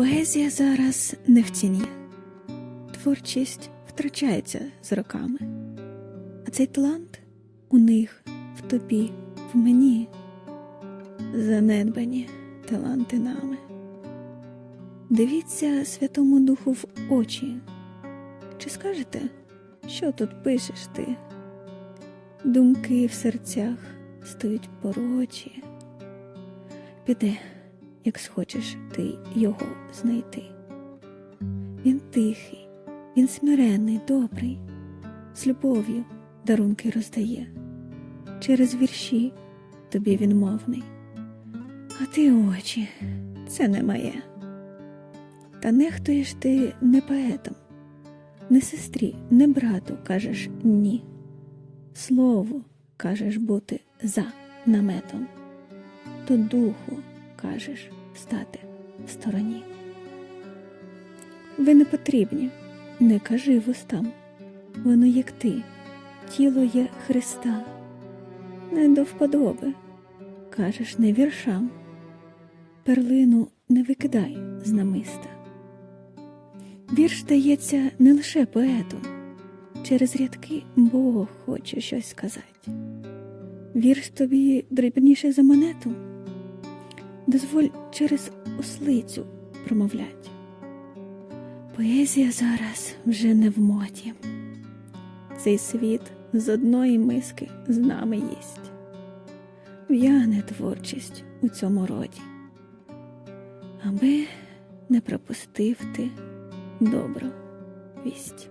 Поезія зараз не в ціні. Творчість втрачається з роками. А цей талант у них, в тобі, в мені. Занедбані таланти нами. Дивіться Святому Духу в очі. Чи скажете, що тут пишеш ти? Думки в серцях стають порочі. Піде, як схочеш ти його знайти. Він тихий, він смиренний, добрий, з любов'ю дарунки роздає. Через вірші тобі він мовний. А ти очі, це не моє. Та нехтуєш ти не поетом, не сестрі, не брату кажеш ні. Слову кажеш бути за наметом, то духу кажеш стати в стороні. Ви не потрібні, не кажи вустам, воно як ти, тіло є Христа, не до вподоби, кажеш не віршам, перлину не викидай з намиста. Вірш дається не лише поету, через рядки Бог хоче щось сказати. Вірш тобі дрібніше за монету, дозволь через ослицю промовлять. Поезія зараз вже не в моді. Цей світ з одної миски з нами їсть. В'яне творчість у цьому роді, аби не пропустив ти добру вість.